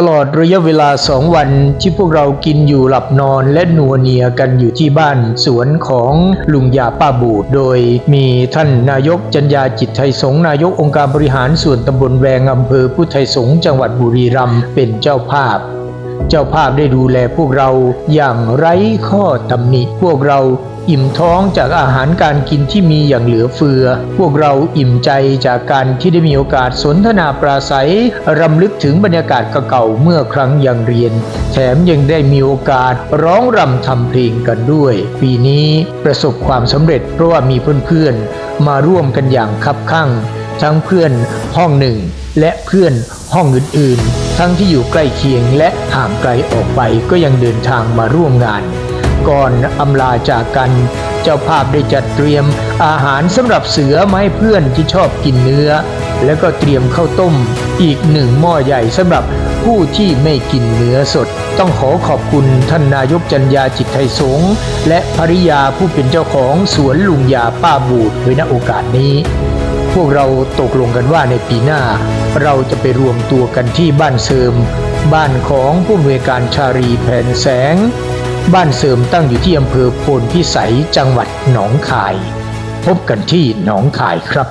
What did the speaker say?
ตลอดระยะเวลาสองวันที่พวกเรากินอยู่หลับนอนและนัวเนียกันอยู่ที่บ้านสวนของลุงยาป้าบูดโดยมีท่านนายกจัญญาจิตไทยสงนายกองค์การบริหารส่วนตำบลแวงอำเภอพุทธไทยสงฆ์จังหวัดบุรีรัมย์เป็นเจ้าภาพ เจ้าภาพได้ดูแลพวกเราอย่างไร้ข้อตำหนิพวกเรา อิ่มท้องจากอาหารการกินที่มีอย่างเหลือเฟือ พวกเราอิ่มใจจากการที่ได้มีโอกาสสนทนาปราศัย รำลึกถึงบรรยากาศเก่าเมื่อครั้งยังเรียน แถมยังได้มีโอกาสร้องรำทำเพลงกันด้วย ปีนี้ประสบความสำเร็จเพราะว่ามีเพื่อนๆ มาร่วมกันอย่างคับคั่ง ทั้งเพื่อนห้องหนึ่ง และเพื่อนห้องอื่นๆ ทั้งที่อยู่ใกล้เคียงและห่างไกลออกไปก็ยังเดินทางมาร่วมงาน ก่อนอำลาจากกัน เจ้าภาพได้จัดเตรียมอาหารสำหรับเสือมาให้เพื่อนที่ชอบกินเนื้อ แล้วก็เตรียมข้าวต้ม อีกหนึ่งหม้อใหญ่สำหรับผู้ที่ไม่กินเนื้อสด ต้องขอขอบคุณท่านนายกจัญญาจิตไทยสงฆ์และภริยาผู้เป็นเจ้าของสวนลุงยาป้าบูดไว้ณโอกาสนี้ พวกเราตกลงกันว่าในปีหน้า เราจะไปรวมตัวกันที่บ้านเสริมบ้านของผู้อำนวยการชารีแผ่นแสง บ้านเสริมตั้งอยู่ที่อำเภอโพนพิสัยจังหวัดหนองคาย พบกันที่หนองคายครับ